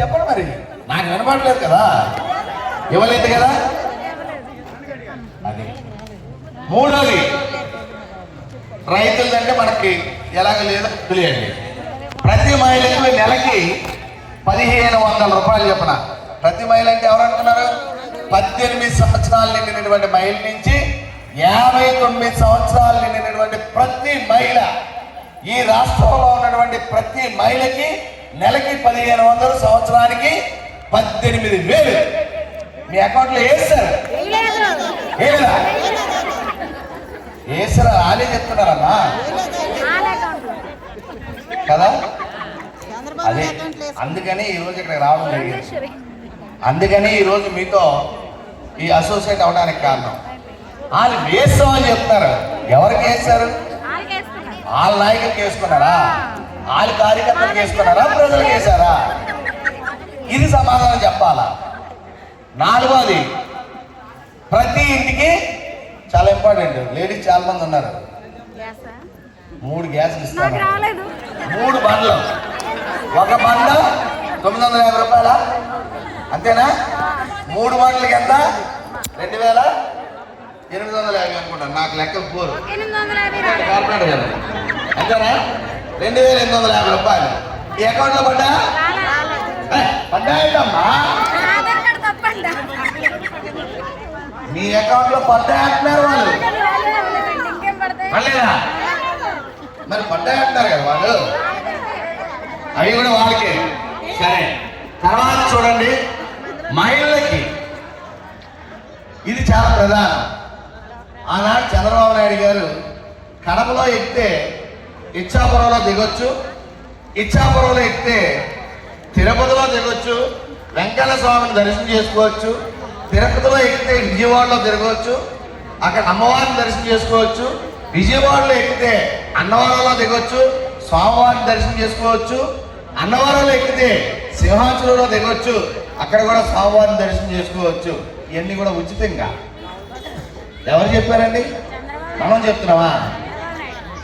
చెప్పండి మరి. నాకు వినపడలేదు కదా. ఇవ్వలేదు కదా? అది. మూడోది రైతులదంటే మనకి ఎలాగ లేదో తెలియండి. ప్రతి మహిళకు నెలకి పదిహేను వందల రూపాయలు చెప్పిన. ప్రతి మహిళ అంటే ఎవరు అనుకున్నారు? పద్దెనిమిది సంవత్సరాలు నిండినటువంటి మహిళ నుంచి యాభై తొమ్మిది సంవత్సరాలు నిండినటువంటి ప్రతి మహిళ ఈ రాష్ట్రంలో ఉన్నటువంటి ప్రతి మహిళకి నెలకి పదిహేను వందలు సంవత్సరానికి పద్దెనిమిది వేలు. మీ అకౌంట్లో వేస్తారు ఏమిరా వేసారా ఆలే చెప్తున్నారమ్మా. కదా? అదే అందుకని ఈరోజు ఇక్కడ రావడం జరిగింది. అందుకని ఈరోజు మీతో ఈ అసోసియేట్ అవడానికి కారణం. వాళ్ళు వేస్తాం అని చెప్తున్నారు. ఎవరికి వేస్తారు? వాళ్ళ నాయకులకు వేసుకున్నారా? వాళ్ళ కార్యకర్తలకు వేసుకున్నారా ప్రజలకు వేశారా ఇది సమాధానం చెప్పాలా? నాలుగోది ప్రతి ఇంటికి చాలా ఇంపార్టెంట్. లేడీస్ చాలా మంది ఉన్నారు. మూడు ఇస్తారు రాలేదు. మూడు బండ్లు. ఒక బండ తొమ్మిది వందల యాభై రూపాయల? అంతేనా? మూడు బండ్లకి ఎంత? రెండు వేల ఎనిమిది వందల యాభై అనుకుంటాను నాకు లెక్కలు పోరు అంతేనా? రెండు వేల ఎనిమిది వందల యాభై రూపాయలు. ఈ అకౌంట్లో పడ్డా? పడ్డాయంటమ్మా మీ అకౌంట్లో పడ్డాయి అంటున్నారు వాళ్ళు. పడలేదా? మరి పడ్డాయి అంటున్నారు కదా వాళ్ళు. అవి కూడా వాళ్ళకి. సరే తర్వాత చూడండి. మహిళలకి ఇది చాలా ప్రధానం. ఆనాడు చంద్రబాబు నాయుడు గారు కడపలో ఎక్కితే ఇచ్చాపురంలో దిగొచ్చు. ఇచ్చాపురంలో ఎక్కితే తిరుపతిలో దిగొచ్చు. వెంకన్న స్వామిని దర్శనం చేసుకోవచ్చు. తిరుపతిలో ఎక్కితే విజయవాడలో తిరగవచ్చు. అక్కడ అమ్మవారిని దర్శనం చేసుకోవచ్చు. విజయవాడలో ఎక్కితే అన్నవరంలో దిగొచ్చు. స్వామివారిని దర్శనం చేసుకోవచ్చు. అన్నవరంలో ఎక్కితే సింహాచలంలో దిగొచ్చు. అక్కడ కూడా స్వామివారిని దర్శనం చేసుకోవచ్చు. ఇవన్నీ కూడా ఉచితంగా. ఎవరు చెప్పారండి? మనం చెప్తున్నావా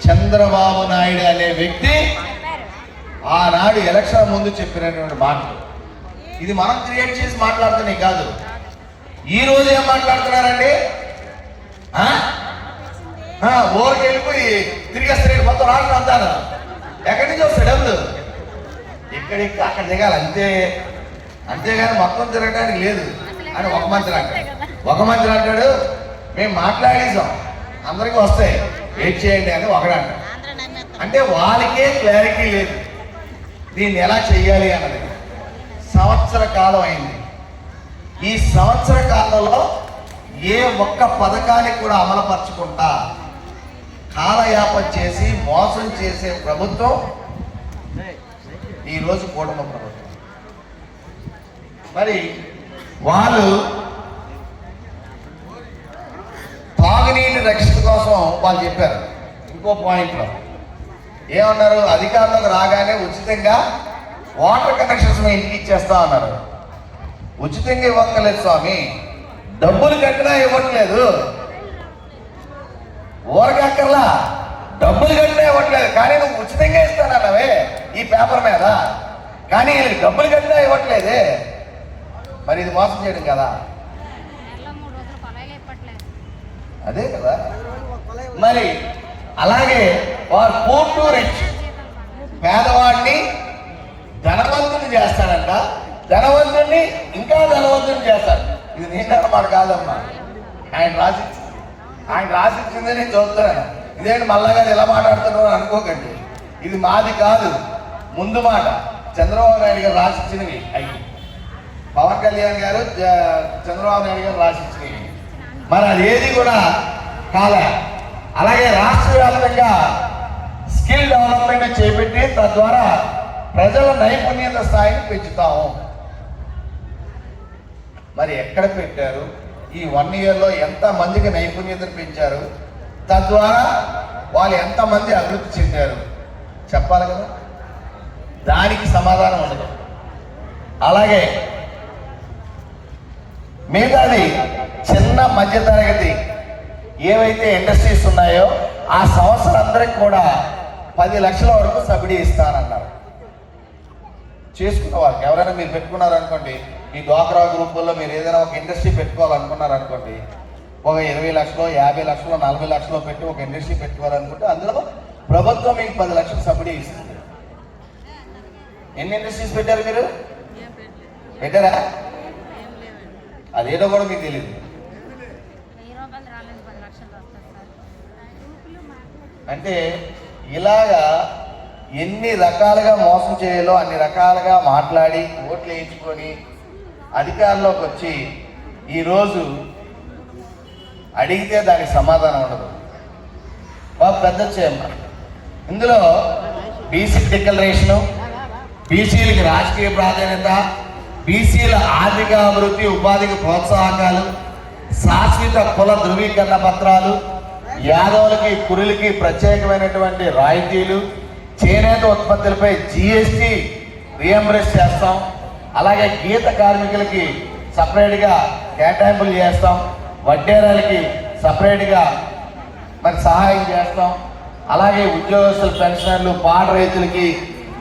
చంద్రబాబు నాయుడు అనే వ్యక్తి ఆనాడు ఎలక్షన్ ముందు చెప్పినటువంటి మాటలు ఇది మనం క్రియేట్ చేసి మాట్లాడుతున్నాయి కాదు. ఈ రోజు ఏం మాట్లాడుతున్నారండి? ఆ? వెళ్ళిపోయి తిరిగి వస్తాడు మొత్తం రాష్ట్రం అంతాను ఎక్కడి నుంచి వస్తాడు డబ్బులు? ఇక్కడ అక్కడ దిగాలి అంతే. అంతేగాని మొత్తం తిరగడానికి లేదు. అని ఒక మంత్రి అంటాడు. ఒక మంత్రి అంటాడు మేము మాట్లాడేసాం అందరికీ వస్తాయి. వెయిట్ చేయండి అని ఒకడు అంటాడు అంటే వాళ్ళకే క్లారిటీ లేదు. దీన్ని ఎలా చెయ్యాలి అన్నది. సంవత్సర కాలం అయింది. ఈ సంవత్సర కాలంలో ఏ ఒక్క పథకాన్ని కూడా అమలుపరచుకుంటా కాలయాపన చేసి మోసం చేసే ప్రభుత్వం ఈరోజు కుటుంబ ప్రభుత్వం. మరి వాళ్ళు వాళ్ళు చెప్పారు. ఇంకో పాయింట్లో ఏమన్నారు? అధికారంలోకి రాగానే ఉచితంగా వాటర్ కనెక్షన్స్ మీ ఇంటికి ఇచ్చేస్తా అన్నారు. ఉచితంగా ఇవ్వక్కర్లేదు స్వామి. డబ్బులు కట్టినా ఇవ్వట్లేదు. ఊరకక్కర్లా డబ్బులు కట్టినా ఇవ్వట్లేదు. కానీ నువ్వు ఉచితంగా ఇస్తానన్నవే ఈ పేపర్ మీద. కానీ డబ్బులు కట్టినా ఇవ్వట్లేదే. మరి ఇది మోసం చేయడం కదా. అదే కదా. మరి అలాగే వారు పోర్టు రిచ్. పేదవాడిని ధనవంతుని చేస్తాడంట. ధనవంతుడిని ఇంకా ధనవంతుని చేస్తాడు. ఇది నేనమాట కాదమ్మా. ఆయన రాసిచ్చింది. ఆయన రాసిచ్చింది నేను చూస్తున్నాను ఇదేంటి మల్లగా ఎలా మాట్లాడుతున్నావు అని అనుకోకండి. ఇది మాది కాదు. ముందు మాట. చంద్రబాబు నాయుడు గారు రాసిచ్చినవి అయ్యి. పవన్ కళ్యాణ్ గారు చంద్రబాబు నాయుడు గారు రాసిచ్చినవి. మరి అది ఏది కూడా కాలే. అలాగే రాష్ట్ర వ్యాప్తంగా స్కిల్ డెవలప్మెంట్ చేపెట్టి తద్వారా ప్రజల నైపుణ్యత స్థాయిని పెంచుతాము. మరి ఎక్కడ పెట్టారు? ఈ వన్ ఇయర్లో ఎంత మందికి నైపుణ్యతను పెంచారు? తద్వారా వాళ్ళు ఎంతమంది అభివృద్ధి చెందారు? చెప్పాలి కదా? దానికి సమాధానం ఉండదు. అలాగే మిగతాది చిన్న మధ్య తరగతి ఏవైతే ఇండస్ట్రీస్ ఉన్నాయో ఆ సంవత్సరం అందరికి కూడా పది లక్షల వరకు సబ్సిడీ ఇస్తానన్నారు. చేసుకున్న వాళ్ళకి ఎవరైనా మీరు పెట్టుకున్నారనుకోండి ఈ డ్వాక్రా గ్రూపుల్లో మీరు ఏదైనా ఒక ఇండస్ట్రీ పెట్టుకోవాలనుకున్నారనుకోండి ఒక ఇరవై లక్షలు యాభై లక్షలు నలభై లక్షలు పెట్టి ఒక ఇండస్ట్రీ పెట్టుకోవాలనుకుంటే అందులో ప్రభుత్వం మీకు పది లక్షలు సబ్సిడీ ఇస్తుంది. ఎన్ని ఇండస్ట్రీస్ పెట్టారు మీరు? పెట్టారా? అదేదో కూడా మీకు తెలియదు వెయ్యి రూపాయలు రాలేదు పది లక్షలు వస్తుంది సార్ అంటే ఇలాగా ఎన్ని రకాలుగా మోసం చేయాలో అన్ని రకాలుగా మాట్లాడి ఓట్లు వేయించుకొని అధికారంలోకి వచ్చి ఈరోజు అడిగితే దానికి సమాధానం ఉండదు. బాబు పెద్ద చేయమ్మ ఇందులో బీసీ డిక్లరేషను బీసీలకి రాజకీయ ప్రాధాన్యత బీసీల ఆర్థిక అభివృద్ధి ఉపాధికి ప్రోత్సాహకాలు శాశ్వత కుల ధృవీకరణ పత్రాలు యాదవులకి కురులకి ప్రత్యేకమైనటువంటి రాయితీలు చేనేత ఉత్పత్తులపై జిఎస్టి రియంబర్స్ చేస్తాం. అలాగే గీత కార్మికులకి సపరేట్గా కేటాయింపులు చేస్తాం. వడ్డేరాలకి సపరేట్గా మరి సహాయం చేస్తాం. అలాగే ఉద్యోగస్తుల పెన్షనర్లు పాడ రైతులకి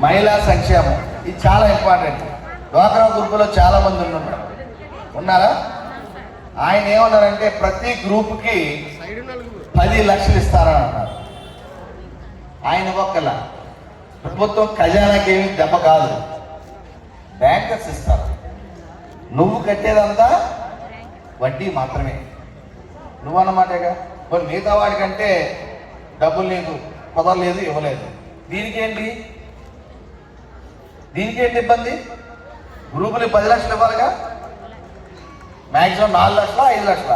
మహిళా సంక్షేమం. ఇది చాలా ఇంపార్టెంట్. డ్వాక్రా గ్రూపులో చాలామంది ఉన్నారు ఉన్నారా? ఆయన ఏమన్నారంటే ప్రతి గ్రూప్కి పది లక్షలు ఇస్తారని అన్నారు. ఆయన ఒక్కల ప్రభుత్వం ఖజానాకేమి దెబ్బ కాదు. బ్యాంకర్స్ ఇస్తారు. నువ్వు కట్టేదంతా వడ్డీ మాత్రమే. నువ్వు అన్నమాటేగా మరి మిగతా వాడికంటే డబ్బులు లేదు కుదరలేదు ఇవ్వలేదు. దీనికేంటి? దీనికేంటి ఇబ్బంది? గ్రూపులు పది లక్షలు ఇవ్వాలిగా? మ్యాక్సిమం నాలుగు లక్షల ఐదు లక్షల?